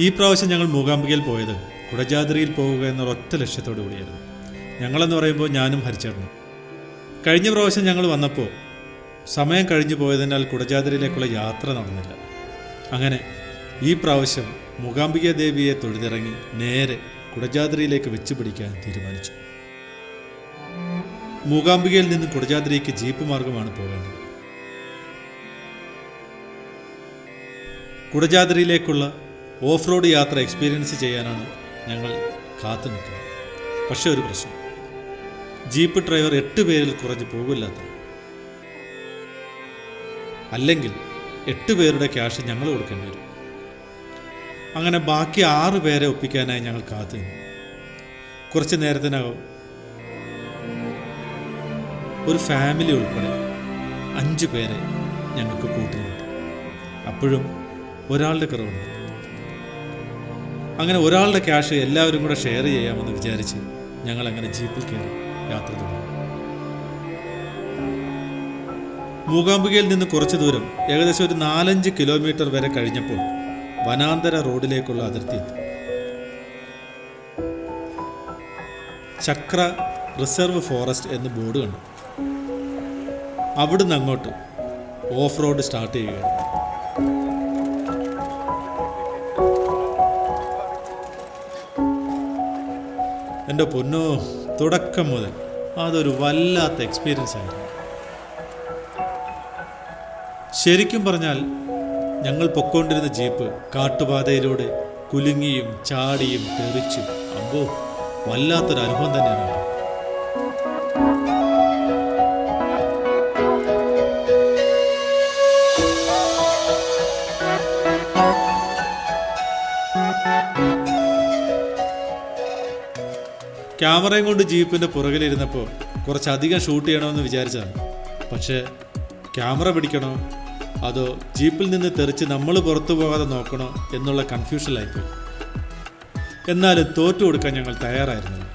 ഈ പ്രാവശ്യം ഞങ്ങൾ മൂകാംബികയിൽ പോയത് കുടജാദ്രിയിൽ പോവുക എന്നൊരു ഒറ്റ ലക്ഷ്യത്തോടു കൂടിയായിരുന്നു. ഞങ്ങളെന്ന് പറയുമ്പോൾ ഞാനും ഹരിച്ചേർന്നു കഴിഞ്ഞ പ്രാവശ്യം ഞങ്ങൾ വന്നപ്പോൾ സമയം കഴിഞ്ഞു പോയതിനാൽ കുടജാദ്രിയിലേക്കുള്ള യാത്ര നടന്നില്ല. അങ്ങനെ ഈ പ്രാവശ്യം മൂകാംബിക ദേവിയെ തൊഴുതിറങ്ങി നേരെ കുടജാദ്രിയിലേക്ക് വെച്ച് പിടിക്കാൻ തീരുമാനിച്ചു. മൂകാംബികയിൽ നിന്ന് കുടജാദ്രിക്ക് ജീപ്പ് മാർഗമാണ് പോകേണ്ടത്. കുടജാദ്രിയിലേക്കുള്ള ഓഫ് റോഡ് യാത്ര എക്സ്പീരിയൻസ് ചെയ്യാനാണ് ഞങ്ങൾ കാത്തു നിൽക്കുന്നത്. പക്ഷേ ഒരു പ്രശ്നം. ജീപ്പ് ഡ്രൈവർ എട്ട് പേരിൽ കുറഞ്ഞ് പോകില്ലാത്ത അല്ലെങ്കിൽ എട്ട് പേരുടെ ക്യാഷ് ഞങ്ങൾ കൊടുക്കേണ്ടി വരും. അങ്ങനെ ബാക്കി ആറ് പേരെ ഒപ്പിക്കാനായി ഞങ്ങൾ കാത്തു നിന്നു. കുറച്ച് നേരത്തിനകം ഒരു ഫാമിലി ഉൾപ്പെടെ അഞ്ച് പേരെ ഞങ്ങൾക്ക് കൂട്ടിനുണ്ട് അപ്പോഴും ഒരാളുടെ കുറവുണ്ട്. അങ്ങനെ ഒരാളുടെ ക്യാഷ് എല്ലാവരും കൂടെ ഷെയർ ചെയ്യാമെന്ന് വിചാരിച്ച് ഞങ്ങൾ അങ്ങനെ ജീപ്പിൽ കയറി യാത്ര തുടങ്ങി. മൂകാംബികയിൽ നിന്ന് കുറച്ച് ദൂരം ഏകദേശം ഒരു നാലഞ്ച് കിലോമീറ്റർ വരെ കഴിഞ്ഞപ്പോൾ വനാന്തര റോഡിലേക്കുള്ള അതിർത്തി എത്തി. ചക്ര റിസർവ് ഫോറസ്റ്റ് എന്ന് ബോർഡ് കണ്ടു. അവിടുന്ന് അങ്ങോട്ട് ഓഫ് റോഡ് സ്റ്റാർട്ട് ചെയ്യുകയാണ് എന്റെ പൊന്നോ തുടക്കം മുതൽ അതൊരു വല്ലാത്ത എക്സ്പീരിയൻസ് ആയിരുന്നു. ശരിക്കും പറഞ്ഞാൽ ഞങ്ങൾ പൊക്കോണ്ടിരുന്ന ജീപ്പ് കാട്ടുപാതയിലൂടെ കുലുങ്ങിയും ചാടിയും തെറിച്ചും അമ്പോ വല്ലാത്തൊരു അനുഭവം തന്നെയാണ്. ക്യാമറയും കൊണ്ട് ജീപ്പിന്റെ പുറകിലിരുന്നപ്പോൾ കുറച്ചധികം ഷൂട്ട് ചെയ്യണമെന്ന് വിചാരിച്ചതാണ്. പക്ഷേ ക്യാമറ പിടിക്കണോ? അതോ ജീപ്പിൽ നിന്ന് തെറിച്ച് നമ്മൾ പുറത്തു പോകാതെ നോക്കണോ എന്നുള്ള കൺഫ്യൂഷനിലായിപ്പോയി. എന്നാലും തോറ്റു കൊടുക്കാൻ ഞങ്ങൾ തയ്യാറായിരുന്നില്ല.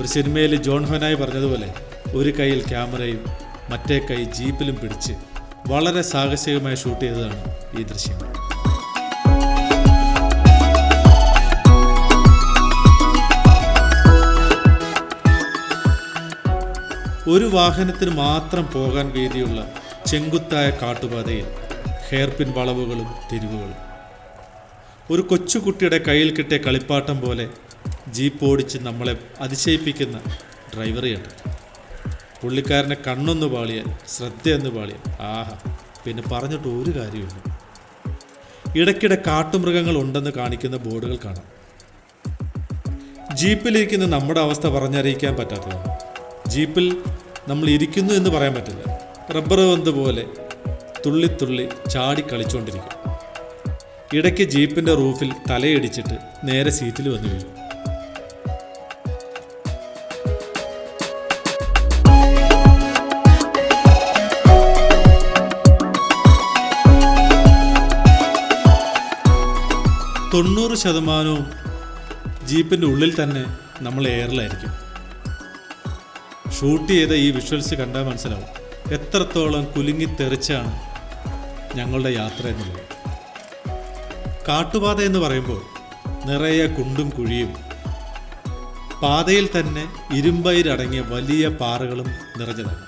ഒരു സിനിമയിൽ ജോൺ ഹൊനായി പറഞ്ഞതുപോലെ ഒരു കൈയിൽ ക്യാമറയും മറ്റേ കൈ ജീപ്പിലും പിടിച്ച് വളരെ സാഹസികമായി ഷൂട്ട് ചെയ്തതാണ് ഈ ദൃശ്യങ്ങൾ ഒരു വാഹനത്തിന് മാത്രം പോകാൻ വേദിയുള്ള ചെങ്കുത്തായ കാട്ടുപാതയിൽ ഹെയർപിൻ വളവുകളും തിരിവുകളും. ഒരു കൊച്ചുകുട്ടിയുടെ കയ്യിൽ കിട്ടിയ കളിപ്പാട്ടം പോലെ ജീപ്പ് ഓടിച്ച് നമ്മളെ അതിശയിപ്പിക്കുന്ന ഡ്രൈവറിയുണ്ട് പുള്ളിക്കാരനെ കണ്ണൊന്ന് പാളിയാൽ ശ്രദ്ധയൊന്ന് പാളിയാൽ ആഹാ പിന്നെ പറഞ്ഞിട്ട് ഒരു കാര്യമില്ല ഇടയ്ക്കിടെ കാട്ടുമൃഗങ്ങൾ ഉണ്ടെന്ന് കാണിക്കുന്ന ബോർഡുകൾ കാണാം. ജീപ്പിലിരിക്കുന്ന നമ്മുടെ അവസ്ഥ പറഞ്ഞറിയിക്കാൻ പറ്റാത്തതാണ്. ജീപ്പിൽ നമ്മൾ ഇരിക്കുന്നു എന്ന് പറയാൻ പറ്റില്ല. റബ്ബർ പന്ത് പോലെ തുള്ളിത്തുള്ളി തുള്ളി ചാടി കളിച്ചുകൊണ്ടിരിക്കും ഇടയ്ക്ക് ജീപ്പിന്റെ റൂഫിൽ തലയിടിച്ചിട്ട് നേരെ സീറ്റിൽ വന്നു വീഴും. തൊണ്ണൂറ് ശതമാനവും ജീപ്പിന്റെ ഉള്ളിൽ തന്നെ നമ്മൾ എയറിലായിരിക്കും. ഷൂട്ട് ചെയ്ത ഈ വിഷ്വൽസ് കണ്ടാൽ മനസ്സിലാവും. എത്രത്തോളം കുലുങ്ങി തെറിച്ചാണ് ഞങ്ങളുടെ യാത്ര എന്നുള്ളത്. കാട്ടുപാത എന്ന് പറയുമ്പോൾ നിറയെ കുണ്ടും കുഴിയും പാതയിൽ തന്നെ ഇരുമ്പയിലടങ്ങിയ വലിയ പാറകളും നിറഞ്ഞതാണ്.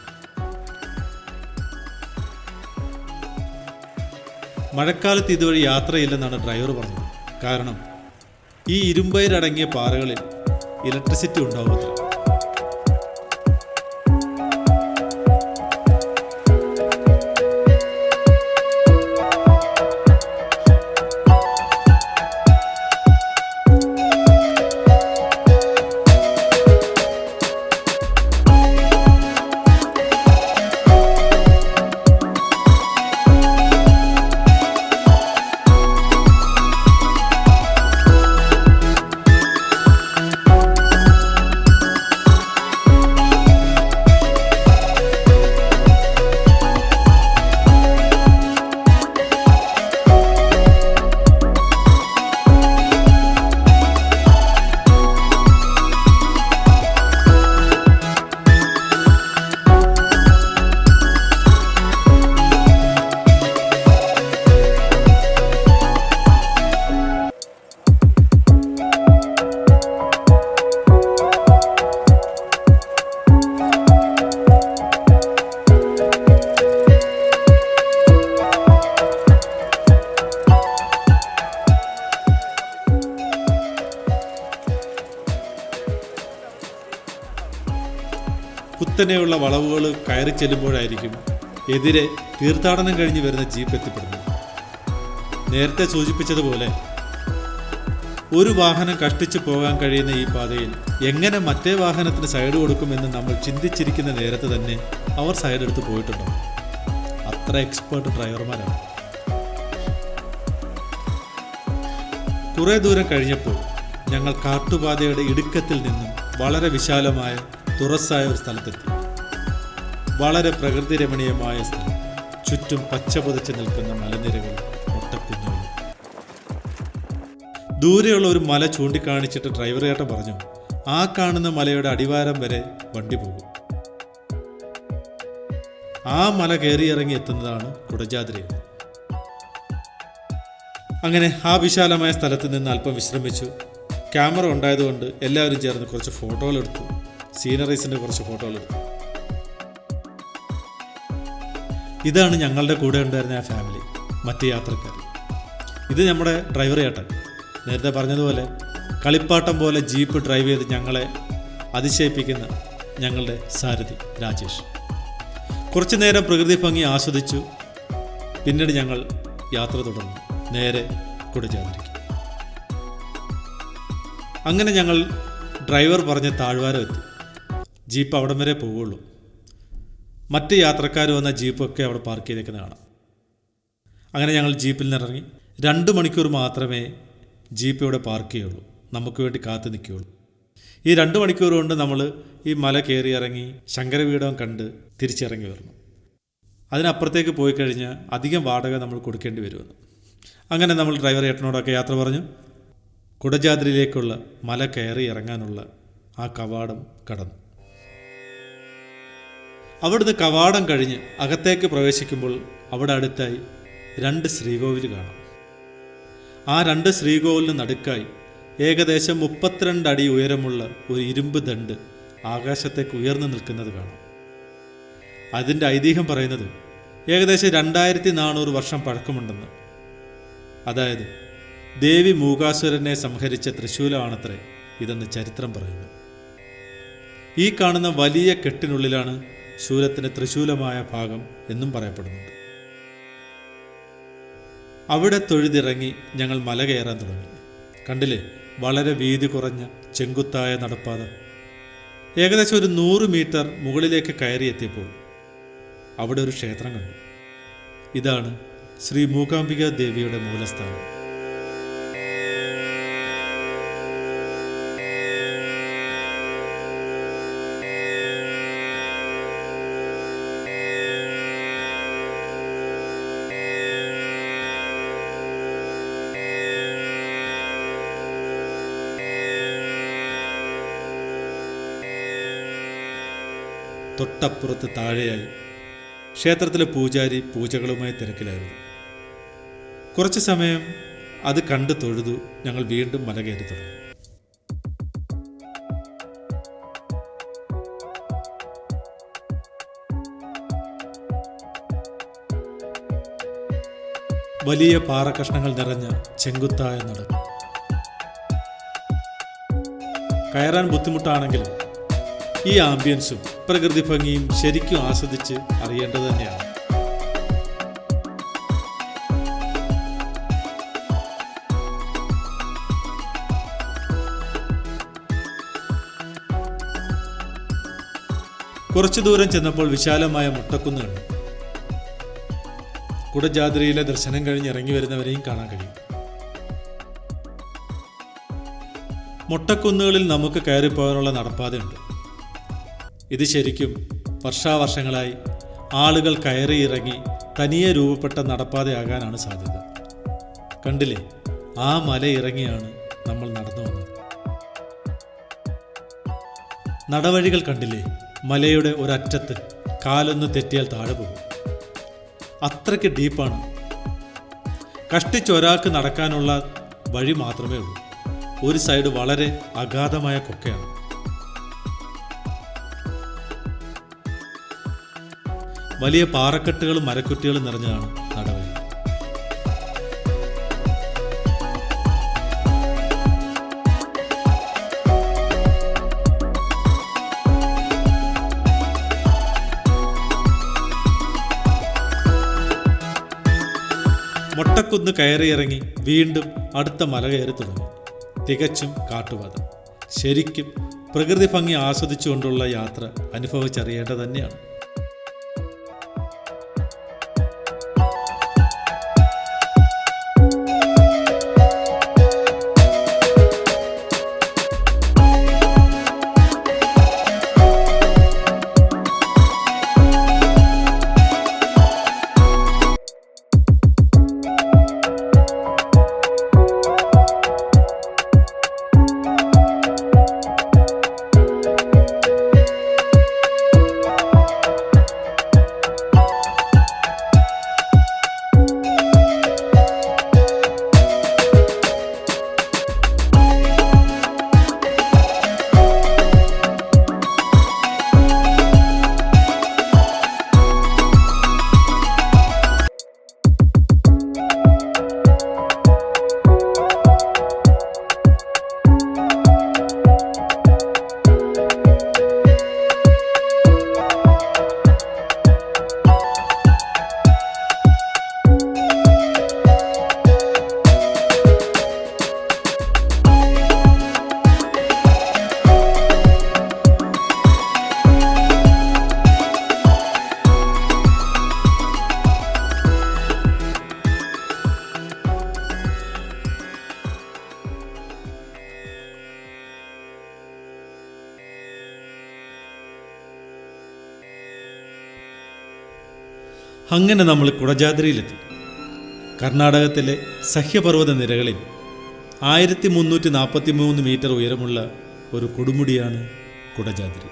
മഴക്കാലത്ത് ഇതുവഴി യാത്രയില്ലെന്നാണ് ഡ്രൈവർ പറഞ്ഞത്. കാരണം ഈ ഇരുമ്പയിലടങ്ങിയ പാറകളിൽ ഇലക്ട്രിസിറ്റി ഉണ്ടാവുമത്രേ കുത്തനെയുള്ള വളവുകൾ കയറി ചെല്ലുമ്പോഴായിരിക്കും എതിരെ തീർത്ഥാടനം കഴിഞ്ഞ് വരുന്ന ജീപ്പ് എത്തിപ്പെടുന്നത്. നേരത്തെ സൂചിപ്പിച്ചതുപോലെ ഒരു വാഹനം കഷ്ടിച്ചു പോകാൻ കഴിയുന്ന ഈ പാതയിൽ എങ്ങനെ മറ്റേ വാഹനത്തിന് സൈഡ് കൊടുക്കുമെന്ന് നമ്മൾ ചിന്തിച്ചിരിക്കുന്ന നേരത്തെ തന്നെ അവർ സൈഡ് എടുത്ത് പോയിട്ടുണ്ടോ? അത്ര എക്സ്പേർട്ട് ഡ്രൈവർമാരാണ്. കുറേ ദൂരം കഴിഞ്ഞപ്പോൾ ഞങ്ങൾ കാട്ടുപാതയുടെ ഇടുക്കത്തിൽ നിന്നും വളരെ വിശാലമായ തുറസ്സായ ഒരു സ്ഥലത്തെത്തി. വളരെ പ്രകൃതി രമണീയമായ സ്ഥലം. ചുറ്റും പച്ച നിൽക്കുന്ന മലനിരകളും ഒട്ടക്കുന്നുകളും ദൂരെയുള്ള ഒരു മല ചൂണ്ടിക്കാണിച്ചിട്ട് ഡ്രൈവർ ചേട്ടൻ പറഞ്ഞു ആ കാണുന്ന മലയുടെ അടിവാരം വരെ വണ്ടി പോകും. ആ മല കയറിയിറങ്ങി എത്തുന്നതാണ് കുടജാദ്രി അങ്ങനെ ആ വിശാലമായ സ്ഥലത്ത് നിന്ന് അല്പം വിശ്രമിച്ചു. ക്യാമറ ഉണ്ടായതുകൊണ്ട് എല്ലാവരും ചേർന്ന് കുറച്ച് ഫോട്ടോകളെടുത്തു. സീനറീസിന്റെ കുറച്ച് ഫോട്ടോകൾ ഇതാണ് ഞങ്ങളുടെ കൂടെ ഉണ്ടായിരുന്ന ആ ഫാമിലി മറ്റ് യാത്രക്കാർ. ഇത് നമ്മുടെ ഡ്രൈവർ ചേട്ടൻ നേരത്തെ പറഞ്ഞതുപോലെ കളിപ്പാട്ടം പോലെ ജീപ്പ് ഡ്രൈവ് ചെയ്ത് ഞങ്ങളെ അതിശയിപ്പിക്കുന്ന ഞങ്ങളുടെ സാരഥി രാജേഷ്. കുറച്ചു നേരം പ്രകൃതി ഭംഗി ആസ്വദിച്ചു. പിന്നീട് ഞങ്ങൾ യാത്ര തുടർന്നു. നേരെ കുടജാതിരിക്കും. അങ്ങനെ ഞങ്ങൾ ഡ്രൈവർ പറഞ്ഞ താഴ്വാരം എത്തി ജീപ്പ് അവിടം വരെ പോവുള്ളൂ. മറ്റ് യാത്രക്കാർ വന്ന ജീപ്പൊക്കെ അവിടെ പാർക്ക് ചെയ്തേക്കുന്ന കാണാം. അങ്ങനെ ഞങ്ങൾ ജീപ്പിൽ നിന്നിറങ്ങി. രണ്ട് മണിക്കൂർ മാത്രമേ ജീപ്പ് ഇവിടെ പാർക്ക് ചെയ്യുള്ളൂ. നമുക്ക് വേണ്ടി കാത്തു നിൽക്കുകയുള്ളൂ. ഈ രണ്ട് മണിക്കൂർ കൊണ്ട് നമ്മൾ ഈ മല കയറി ഇറങ്ങി ശങ്കരപീഠം കണ്ട് തിരിച്ചിറങ്ങി വരണം അതിനപ്പുറത്തേക്ക് പോയി കഴിഞ്ഞാൽ അധികം വാടക നമ്മൾ കൊടുക്കേണ്ടി വരുമെന്ന്. അങ്ങനെ നമ്മൾ ഡ്രൈവർ ഏട്ടനോടൊക്കെ യാത്ര പറഞ്ഞു. കുടജാദ്രിയിലേക്കുള്ള മല കയറി ഇറങ്ങാനുള്ള ആ കവാടം കടന്നു. അവിടുന്ന് കവാടം കഴിഞ്ഞ് അകത്തേക്ക് പ്രവേശിക്കുമ്പോൾ അവിടെ അടുത്തായി രണ്ട് ശ്രീകോവിൽ കാണാം. ആ രണ്ട് ശ്രീകോവിലിന് നടുക്കായി ഏകദേശം മുപ്പത്തിരണ്ട് അടി ഉയരമുള്ള ഒരു ഇരുമ്പ് ദണ്ട് ആകാശത്തേക്ക് ഉയർന്നു നിൽക്കുന്നത് കാണാം. അതിന്റെ ഐതിഹ്യം പറയുന്നത് ഏകദേശം രണ്ടായിരത്തി നാനൂറ് വർഷം പഴക്കമുണ്ടെന്ന്. അതായത് ദേവി മൂകാസുരനെ സംഹരിച്ച തൃശൂലമാണത്രേ ഇതെന്ന് ചരിത്രം പറയുന്നു. ഈ കാണുന്ന വലിയ കെട്ടിനുള്ളിലാണ് ശൂലത്തിന് തൃശൂലമായ ഭാഗം എന്നും പറയപ്പെടുന്നുണ്ട്. അവിടെ തൊഴുതിറങ്ങി ഞങ്ങൾ മല കയറാൻ തുടങ്ങി. കണ്ടില്ലേ? വളരെ വീതി കുറഞ്ഞ ചെങ്കുത്തായ നടപ്പാത. ഏകദേശം ഒരു നൂറ് മീറ്റർ മുകളിലേക്ക് കയറിയെത്തിയപ്പോൾ അവിടെ ഒരു ക്ഷേത്രം കണ്ടു. ഇതാണ് ശ്രീ മൂകാംബിക ദേവിയുടെ മൂലസ്ഥാനം. തൊട്ടപ്പുറത്ത് താഴെയായി ക്ഷേത്രത്തിലെ പൂജാരി പൂജകളുമായി തിരക്കിലായിരുന്നു. കുറച്ച് സമയം അത് കണ്ടു തൊഴുതു ഞങ്ങൾ വീണ്ടും മല കയറി തുടങ്ങി. വലിയ പാറക്കഷ്ണങ്ങൾ നിറഞ്ഞ ചെങ്കുത്തായ നടന്നു കയറാൻ ബുദ്ധിമുട്ടാണെങ്കിലും ഈ ആംബിയൻസും പ്രകൃതി ഭംഗിയും ശരിക്കും ആസ്വദിച്ച് അറിയേണ്ടത് തന്നെയാണ്. കുറച്ചു ദൂരം ചെന്നപ്പോൾ വിശാലമായ മുട്ടക്കുന്ന് കണ്ടു. ദർശനം കഴിഞ്ഞ് ഇറങ്ങി വരുന്നവരെയും കാണാൻ കഴിയും. മുട്ടക്കുന്നുകളിൽ നമുക്ക് കയറിപ്പോകാനുള്ള നടപ്പാതയുണ്ട്. ഇത് ശരിക്കും വർഷാവർഷങ്ങളായി ആളുകൾ കയറി ഇറങ്ങി തനിയെ രൂപപ്പെട്ട നടപ്പാതയാകാനാണ് സാധ്യത. കണ്ടില്ലേ? ആ മല ഇറങ്ങിയാണ് നമ്മൾ നടന്നു വന്നത്. നടവഴികൾ കണ്ടില്ലേ? മലയുടെ ഒരറ്റത്ത് കാലൊന്ന് തെറ്റിയാൽ താഴെ പോകും. അത്രയ്ക്ക് ഡീപ്പാണ്. കഷ്ടിച്ചൊരാൾക്ക് നടക്കാനുള്ള വഴി മാത്രമേ ഉള്ളൂ. ഒരു സൈഡ് വളരെ അഗാധമായ കൊക്കയാണ്. വലിയ പാറക്കെട്ടുകളും മരക്കുറ്റികളും നിറഞ്ഞതാണ് നടവേ. മൊട്ടക്കുന്ന് കയറിയിറങ്ങി വീണ്ടും അടുത്ത മല കയറി തുടങ്ങി. തികച്ചും കാട്ടുപാത. ശരിക്കും പ്രകൃതി ഭംഗി ആസ്വദിച്ചുകൊണ്ടുള്ള യാത്ര അനുഭവിച്ചറിയേണ്ടത് തന്നെയാണ്. അങ്ങനെ നമ്മൾ കുടജാദ്രിയിലെത്തി. കർണാടകത്തിലെ സഹ്യപർവത നിരകളിൽ ആയിരത്തി മുന്നൂറ്റി നാൽപ്പത്തി മൂന്ന് മീറ്റർ ഉയരമുള്ള ഒരു കൊടുമുടിയാണ് കുടജാദ്രി.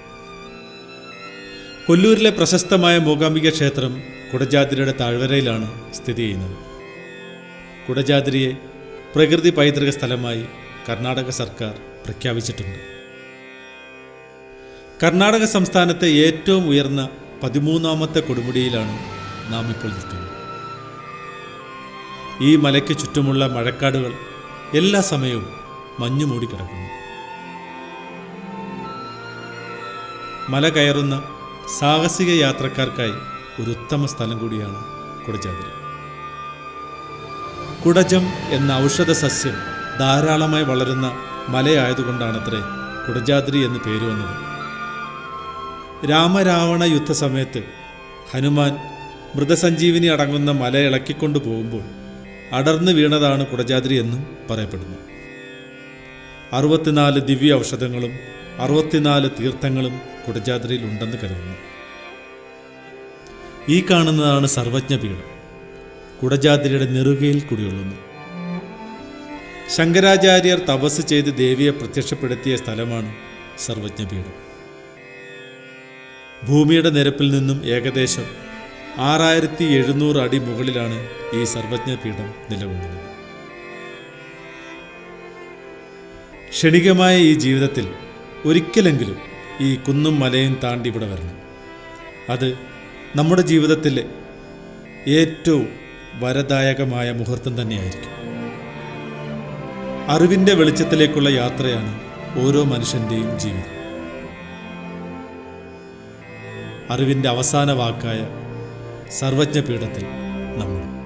കൊല്ലൂരിലെ പ്രശസ്തമായ മൂകാംബിക ക്ഷേത്രം കുടജാദ്രിയുടെ താഴ്വരയിലാണ് സ്ഥിതി ചെയ്യുന്നത്. കുടജാദ്രിയെ പ്രകൃതി പൈതൃക സ്ഥലമായി കർണാടക സർക്കാർ പ്രഖ്യാപിച്ചിട്ടുണ്ട്. കർണാടക സംസ്ഥാനത്തെ ഏറ്റവും ഉയർന്ന പതിമൂന്നാമത്തെ കൊടുമുടിയിലാണ് നാം ഇപ്പോൾ നിൽക്കുന്നു. ഈ മലയ്ക്ക് ചുറ്റുമുള്ള മഴക്കാടുകൾ എല്ലാ സമയവും മഞ്ഞു മൂടിക്കിടക്കുന്നു മല കയറുന്ന സാഹസിക യാത്രക്കാർക്കായി ഒരു ഉത്തമ സ്ഥലം കൂടിയാണ് കുടജാതിര. കുടജം എന്ന ഔഷധ സസ്യം ധാരാളമായി വളരുന്ന മലയായതുകൊണ്ടാണത്രേ കുടജാതിരി എന്ന് പേര് വന്നത്. രാമരാവണ യുദ്ധസമയത്ത് ഹനുമാൻ മൃതസഞ്ജീവിനി അടങ്ങുന്ന മല ഇളക്കിക്കൊണ്ടു പോകുമ്പോൾ അടർന്നു വീണതാണ് കുടജാദ്രി എന്നും പറയപ്പെടുന്നു. അറുപത്തിനാല് ദിവ്യ ഔഷധങ്ങളും അറുപത്തിനാല് തീർത്ഥങ്ങളും കുടജാദ്രിയിൽ ഉണ്ടെന്ന് കരുതുന്നു. ഈ കാണുന്നതാണ് സർവജ്ഞപീഠം കുടജാദ്രിയുടെ നെറുകയിൽ കുടികൊള്ളുന്നു. ശങ്കരാചാര്യർ തപസ് ചെയ്ത് ദേവിയെ പ്രത്യക്ഷപ്പെടുത്തിയ സ്ഥലമാണ് സർവജ്ഞപീഠം ഭൂമിയുടെ നിരപ്പിൽ നിന്നും ഏകദേശം ആറായിരത്തി എഴുന്നൂറ് അടി മുകളിലാണ് ഈ സർവജ്ഞപീഠം നിലകൊള്ളുന്നത്. ക്ഷണികമായ ഈ ജീവിതത്തിൽ ഒരിക്കലെങ്കിലും ഈ കുന്നും മലയും താണ്ടി ഇവിടെ വരണം. അത് നമ്മുടെ ജീവിതത്തിലെ ഏറ്റവും വരദായകമായ മുഹൂർത്തം തന്നെയായിരിക്കും. അറിവിന്റെ വെളിച്ചത്തിലേക്കുള്ള യാത്രയാണ് ഓരോ മനുഷ്യന്റെയും ജീവിതം. അറിവിന്റെ അവസാന വാക്കായ സർവജ്ഞപീഠത്തിൽ നമ്മൾ